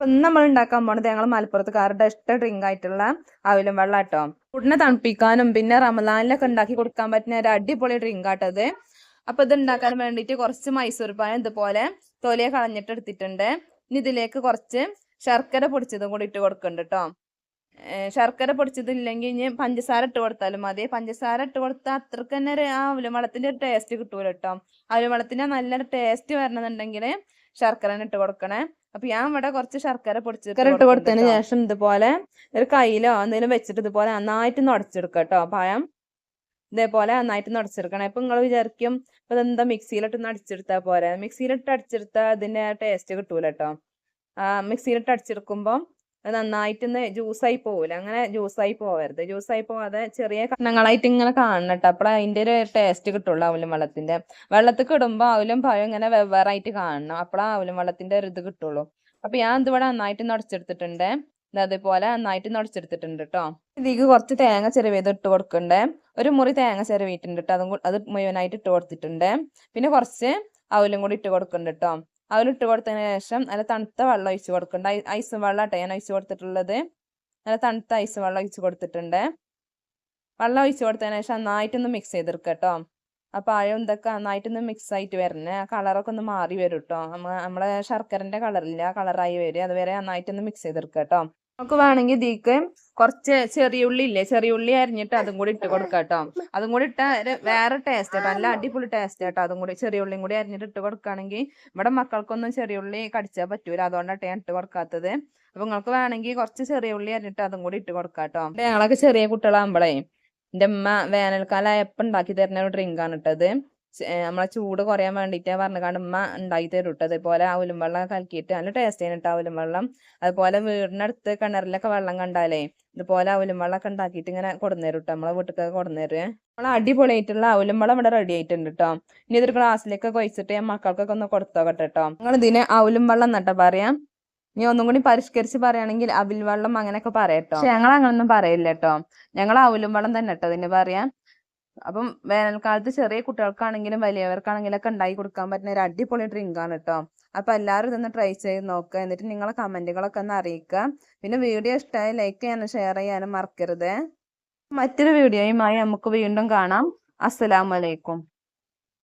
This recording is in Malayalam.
അപ്പൊ നമ്മൾ ഉണ്ടാക്കാൻ പോണത് ഞങ്ങൾ മലപ്പുറത്തുകാരുടെ ഇഷ്ട ഡ്രിങ്ക് ആയിട്ടുള്ള അവിലും വെള്ളം കേട്ടോ ഫുഡിനെ തണുപ്പിക്കാനും പിന്നെ റമദാനിലൊക്കെ ഉണ്ടാക്കി കൊടുക്കാൻ പറ്റുന്ന ഒരു അടിപൊളി ഡ്രിങ്ക് ആട്ടത് അപ്പൊ ഇത് ഉണ്ടാക്കാൻ വേണ്ടിയിട്ട് കുറച്ച് മൈസൂർ പായം ഇതുപോലെ തൊലിയെ കളഞ്ഞിട്ട് എടുത്തിട്ടുണ്ട്. ഇനി ഇതിലേക്ക് കുറച്ച് ശർക്കര പൊടിച്ചതും കൂടി ഇട്ട് കൊടുക്കുന്നുണ്ട് കേട്ടോ ശർക്കര പൊടിച്ചതില്ലെങ്കിൽ ഇനി പഞ്ചസാര ഇട്ട് കൊടുത്താലും മതി. പഞ്ചസാര ഇട്ട് കൊടുത്താൽ അത്രയ്ക്ക് തന്നെ ഒരു ആ ഉലുവളത്തിന്റെ ഒരു ടേസ്റ്റ് കിട്ടൂല കേട്ടോ ആ ഉലുവളത്തിന്റെ നല്ലൊരു ടേസ്റ്റ് വരണമെന്നുണ്ടെങ്കിൽ ശർക്കര ഇട്ട് കൊടുക്കണേ. അപ്പൊ ഞാൻ ഇവിടെ കുറച്ച് ശർക്കര പൊടിച്ച് ഇട്ട് കൊടുത്തതിന് ശേഷം ഇതുപോലെ ഒരു കയ്യിലോ എന്തെങ്കിലും വെച്ചിട്ട് ഇതുപോലെ നന്നായിട്ട് നുടച്ചെടുക്കുക കേട്ടോ പഴം ഇതേപോലെ നന്നായിട്ട് നടച്ചെടുക്കണം. ഇപ്പൊ നിങ്ങൾ വിചാരിക്കും ഇപ്പൊ ഇതെന്താ മിക്സിയിലിട്ട് അടിച്ചെടുത്താൽ പോരെ? മിക്സിയിലിട്ട് അടിച്ചെടുത്താൽ അതിന്റെ ടേസ്റ്റ് കിട്ടൂല കേട്ടോ ആ മിക്സിയിലിട്ട് അടിച്ചെടുക്കുമ്പോൾ അത് നന്നായിട്ടൊന്ന് ജ്യൂസായി പോവില്ല അങ്ങനെ ജ്യൂസായി പോവരുത്. ജ്യൂസായി പോവാതെ ചെറിയ കണ്ണങ്ങളായിട്ട് ഇങ്ങനെ കാണണം കേട്ടോ അപ്പോഴേ അതിന്റെ ഒരു ടേസ്റ്റ് കിട്ടുള്ളൂ അവലും വെള്ളത്തിന്റെ. വെള്ളത്തിൽ ഇടുമ്പോൾ അവലും പഴം ഇങ്ങനെ വെവ്വേറായിട്ട് കാണണം. അപ്പോഴാ അവലും വെള്ളത്തിന്റെ ഒരു ഇത് കിട്ടുള്ളൂ. അപ്പൊ ഞാൻ ഇതിവിടെ നന്നായിട്ട് നടച്ചെടുത്തിട്ടുണ്ട്. അതേപോലെ നന്നായിട്ട് നടച്ചെടുത്തിട്ടുണ്ട് കേട്ടോ ഇതിലേക്ക് കുറച്ച് തേങ്ങ ചെറുവേത് ഇട്ട് കൊടുക്കണ്ടേ. ഒരു മുറി തേങ്ങ ചെറുവിട്ടുണ്ട് കേട്ടോ അതും അത് മുഴുവനായിട്ട് ഇട്ട് കൊടുത്തിട്ടുണ്ട്. പിന്നെ കുറച്ച് അവലും കൂടി ഇട്ട് കൊടുക്കുന്നുണ്ട് കേട്ടോ അവലിട്ട് കൊടുത്തതിന് ശേഷം നല്ല തണുത്ത വെള്ളം ഒഴിച്ച് കൊടുക്കണ്ട ഐസ് വെള്ളം ഞാൻ ഒഴിച്ച് കൊടുത്തിട്ടുള്ളത്. നല്ല തണുത്ത ഐസ് വെള്ളം ഒഴിച്ച് കൊടുത്തിട്ടുണ്ട്. വെള്ളം ഒഴിച്ച് കൊടുത്തതിന് ശേഷം നന്നായിട്ടൊന്ന് മിക്സ് ചെയ്തെടുക്കുക കേട്ടോ ആ പഴം ഇതൊക്കെ നന്നായിട്ടൊന്ന് മിക്സ് ആയിട്ട് വരണേ. ആ കളറൊക്കെ ഒന്ന് മാറി വരും കേട്ടോ നമ്മളെ ശർക്കരന്റെ കളറില്ല കളറായി വരും. അതുവരെ നന്നായിട്ടൊന്ന് മിക്സ് ചെയ്തെടുക്കുക കേട്ടോ നമുക്ക് വേണമെങ്കിൽ ഇതിക്ക് കുറച്ച് ചെറിയ ഉള്ളി ഇല്ലേ? ചെറിയ ഉള്ളി അരിഞ്ഞിട്ട് അതും കൂടി ഇട്ട് കൊടുക്കാം കേട്ടോ. അതും കൂടി ഇട്ട വേറെ ടേസ്റ്റ് കേട്ടോ നല്ല അടിപൊളി ടേസ്റ്റ് കേട്ടോ അതും കൂടി ചെറിയ ഉള്ളിയും കൂടി അരിഞ്ഞിട്ട് ഇട്ട് കൊടുക്കുകയാണെങ്കിൽ ഇവിടെ മക്കൾക്കൊന്നും ചെറിയ ഉള്ളി കടിച്ചാൽ പറ്റൂല. അതുകൊണ്ടാണ് ഞാൻ ഇട്ട് കൊടുക്കാത്തത്. അപ്പൊ നിങ്ങൾക്ക് വേണമെങ്കിൽ കുറച്ച് ചെറിയ ഉള്ളി അരിഞ്ഞിട്ട് അതും കൂടി ഇട്ട് കൊടുക്കാം കേട്ടോ. ഞങ്ങളൊക്കെ ചെറിയ കുട്ടികളാകുമ്പോഴേ എന്റെ അമ്മ വേനൽക്കാലം എപ്പം ഉണ്ടാക്കി തരുന്ന ഒരു ഡ്രിങ്കാണ് ഇട്ടത് നമ്മളെ ചൂട് കുറയാൻ വേണ്ടിയിട്ട് പറഞ്ഞുകൊണ്ട് ഉമ്മ ഉണ്ടാക്കി തരും കേട്ടോ അതേപോലെ ആ വെള്ളം കലക്കിയിട്ട് നല്ല ടേസ്റ്റ് ചെയ്യുന്നുണ്ട് ആ വെള്ളം. അതുപോലെ വീടിനടുത്ത് കിണറിലൊക്കെ വെള്ളം കണ്ടാലേ ഇതുപോലെ അവലും വെള്ളമൊക്കെ ഉണ്ടാക്കിയിട്ട് ഇങ്ങനെ കൊടുന്നേരും കേട്ടോ നമ്മളെ വീട്ടിലൊക്കെ കൊടുന്നേരും നമ്മളെ അടിപൊളിയായിട്ടുള്ള അവലും വെള്ളം ഇവിടെ റെഡി ആയിട്ടുണ്ട് കേട്ടോ ഇനി ഇതൊരു ഗ്ലാസ്സിലേക്ക് ഒഴിച്ചിട്ട് ഞാൻ മക്കൾക്കൊക്കെ ഒന്ന് കൊടുത്തോക്കട്ടെ കേട്ടോ നിങ്ങൾ ഇതിന് അവലും വെള്ളം എന്നിട്ടാ പറയാം. ഇനി ഒന്നും കൂടി പരിഷ്കരിച്ച് പറയുകയാണെങ്കിൽ അവിൽ വെള്ളം അങ്ങനെയൊക്കെ പറയട്ടോ ഞങ്ങൾ അങ്ങനൊന്നും പറയില്ല കേട്ടോ ഞങ്ങൾ അവലും വെള്ളം തന്നെ കേട്ടോ ഇതിന് പറയാം. അപ്പം വേനൽക്കാലത്ത് ചെറിയ കുട്ടികൾക്കാണെങ്കിലും വലിയവർക്കാണെങ്കിലും ഒക്കെ ഉണ്ടാക്കി കൊടുക്കാൻ പറ്റുന്ന ഒരു അടിപൊളി ഡ്രിങ്ക് ആണ് കേട്ടോ അപ്പൊ എല്ലാവരും ഇതൊന്ന് ട്രൈ ചെയ്ത് നോക്കുക എന്നിട്ട് നിങ്ങളെ കമന്റുകളൊക്കെ ഒന്ന് അറിയിക്കുക പിന്നെ വീഡിയോ ഇഷ്ടമായി ലൈക്ക് ചെയ്യാനും ഷെയർ ചെയ്യാനും മറക്കരുത്. മറ്റൊരു വീഡിയോയുമായി നമുക്ക് വീണ്ടും കാണാം. അസ്സലാമലൈക്കും